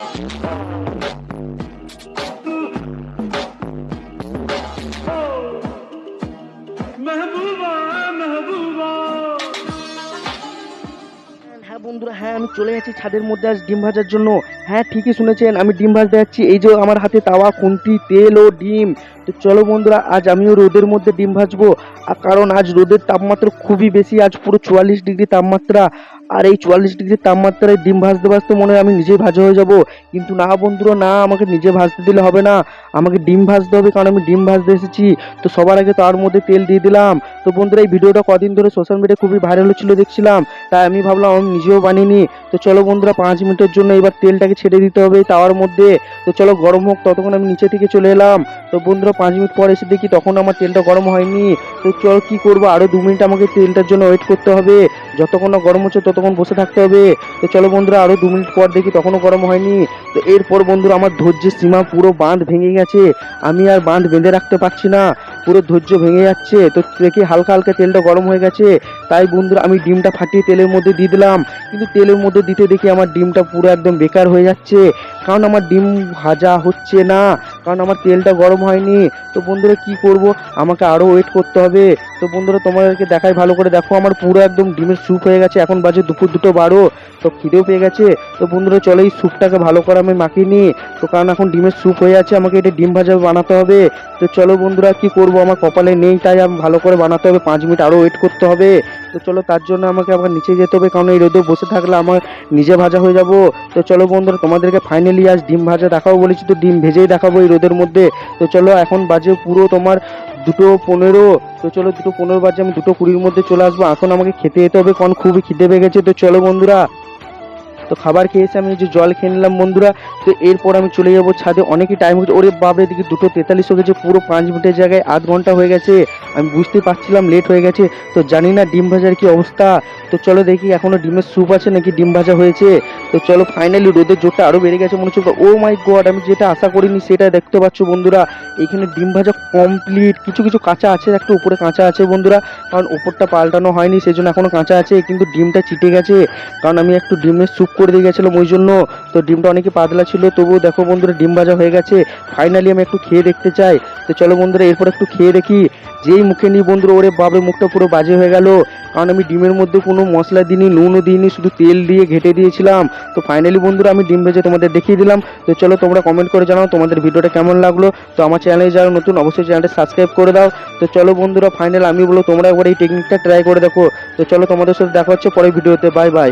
হ্যাঁ বন্ধুরা হ্যাঁ আমি চলে যাচ্ছি ছাদের মধ্যে আজ ডিম ভাজার জন্য। হ্যাঁ ঠিকই শুনেছেন, আমি ডিম ভাজতে যাচ্ছি। এই যে আমার হাতে তাওয়া, খুন্তি, তেল ও ডিম। তো চলো বন্ধুরা, আজ আমিও রোদের মধ্যে ডিম ভাজবো। কারণ আজ রোদের তাপমাত্রা খুবই বেশি, আজ পুরো চুয়াল্লিশ ডিগ্রি তাপমাত্রা। আর এই চুয়াল্লিশ ডিগ্রি তাপমাত্রায় ডিম ভাজতে ভাজতে মনে হয় আমি নিজেই ভাজা হয়ে যাব। কিন্তু না বন্ধুরা, না, আমাকে নিজে ভাজতে দিলে হবে না। আমাকে ডিম ভাজতে হবে কারণ আমি ডিম ভাজতে এসেছি। তো সবার আগে তার মধ্যে তেল দিয়ে দিলাম। তো বন্ধুরা, এই ভিডিওটা কদিন ধরে সোশ্যাল মিডিয়ায় খুবই ভাইরাল হচ্ছিল দেখছিলাম। তাই আমি ভাবলাম আমি নিজেও বানিয়ে তো চলো বন্ধুরা, পাঁচ মিনিটের জন্য এবার তেলটাকে ছেড়ে দিতে হবে তাওয়ার মধ্যে। তো চলো গরম হোক, ততক্ষণ আমি নিচে থেকে চলে এলাম। তো বন্ধুরা, পাঁচ মিনিট পর এসে দেখি তখন আমার তেলটা গরম হয়নি। তো চলো কী করব? আরও দু মিনিট আমাকে তেলটার জন্য ওয়েট করতে হবে। যতক্ষণ না গরম হচ্ছে ততক্ষণ বসে থাকতে হবে। তো চলো বন্ধুরা আরও দু মিনিট পর দেখি তখনও গরম হয়নি। তো এরপর বন্ধুরা, আমার ধৈর্যের সীমা পুরো বাঁধ ভেঙে গেছে। আমি আর বাঁধ বেঁধে রাখতে পারছি না। পুরো ধৈর্য ভেঙে যাচ্ছে। তো দেখি হালকা হালকা তেলটা গরম হয়ে গেছে। তাই বন্ধুরা, আমি ডিমটা ফাটিয়ে তেলের মধ্যে দিয়ে দিলাম। কিন্তু তেলের মধ্যে দিতে দেখি আমার ডিমটা পুরো একদম বেকার হয়ে যাচ্ছে। কারণ আমার ডিম ভাজা হচ্ছে না। কারণ আমার তেলটা গরম হয়নি। তো বন্ধুরা, কি করব? আমাকে আরও ওয়েট করতে হবে। তো বন্ধুরা, তোমাদেরকে দেখাই, ভালো করে দেখো, আমার পুরো একদম ডিমের স্যুপ হয়ে গেছে। এখন বাজে দুপুর দুটো বারো, তো খিদেও পেয়ে গেছে। তো বন্ধুরা, চলো এই স্যুপটাকে ভালো করে আমি মাখিয়ে নিই। তো কারণ এখন ডিমের স্যুপ হয়ে আছে, আমাকে এটা ডিম ভাজা বানাতে হবে। তো চলো বন্ধুরা, কি করব? আমার কপালে নেই, তাই আমি ভালো করে বানাতে হবে। পাঁচ মিনিট আরও ওয়েট করতে হবে। তো চলো, তার জন্য আমাকে আবার নিচে যেতে হবে, কারণ এই রোদে বসে থাকলে আমার নিজে ভাজা হয়ে যাব। তো চলো বন্ধুরা, তোমাদেরকে ফাইনালি আজ ডিম ভাজা দেখাবো বলেছি, তো ডিম ভেজেই দেখাবো এই রোদের মধ্যে। তো চলো, এখন বাজে পুরো তোমার দুটো পনেরো, তো চলো দুটো পনেরো বাজে, আমি দুটো কুড়ির মধ্যে চলে আসব। এখন আমাকে খেতে যেতে হবে, কারণ খুবই খিদে পেয়ে গেছে তো চলো বন্ধুরা, তো খাবার খেয়ে এসে আমি যে জল খেয়ে নিলাম বন্ধুরা। তো এরপর আমি চলে যাব ছাদে, অনেকই টাইম হয়েছে ওরে বাবরে দিকে দুটো তেতাল্লিশ হয়ে গেছে, পুরো পাঁচ মিনিটের জায়গায় আধ ঘণ্টা হয়ে গেছে। আমি বুঝতে পারছিলাম লেট হয়ে গেছে। তো জানি না ডিম ভাজার কি অবস্থা। তো চলো দেখি, এখনও ডিমের স্যুপ আছে নাকি? ডিম ভাজা হয়েছে। তো চলো ফাইনালি রোদের জোরটা আরও বেড়ে গেছে মনে হচ্ছে। ও মাই গড আমি যেটা আশা করিনি সেটা দেখতে পাচ্ছ বন্ধুরা। এখানে ডিম ভাজা কমপ্লিট কিছু কিছু কাঁচা আছে, একটা উপরে কাঁচা আছে বন্ধুরা। কারণ উপরটা পাল্টানো হয়নি সেই জন্য এখনও কাঁচা আছে, কিন্তু ডিমটা চিটে গেছে। কারণ আমি একটু ডিমের স্যুপ করে দিয়ে গেছিলাম ওই জন্য। তো ডিমটা অনেকে পাতলা ছিল, তবুও দেখো বন্ধুরা, ডিম ভাজা হয়ে গেছে। ফাইনালি আমি একটু খেয়ে দেখতে চাই। তো চলো বন্ধুরা, এরপর একটু খেয়ে দেখি। যেই মুখে নিই বন্ধুরা, ওরে বাবরে মুখটা পুরো বাজে হয়ে গেল। কারণ আমি ডিমের মধ্যে কোনো মশলা দিইনি, নুনও দিইনি, শুধু তেল দিয়ে ঘেটে দিয়েছিলাম। তো ফাইনালি বন্ধুরা, আমি ডিম ভেজে তোমাদের দেখিয়ে দিলাম। তো চলো তোমরা কমেন্ট করে জানাও তোমাদের ভিডিওটা কেমন লাগল। তো আমার চ্যানেলে যারা নতুন, অবশ্যই চ্যানেলটা সাবস্ক্রাইব করে দাও। তো চলো বন্ধুরা ফাইনাল আমি বলো তোমরা একবার এই টেকনিকটা ট্রাই করে দেখো। তো চলো তোমাদের সাথে দেখা হচ্ছে পরের ভিডিওতে। Bye bye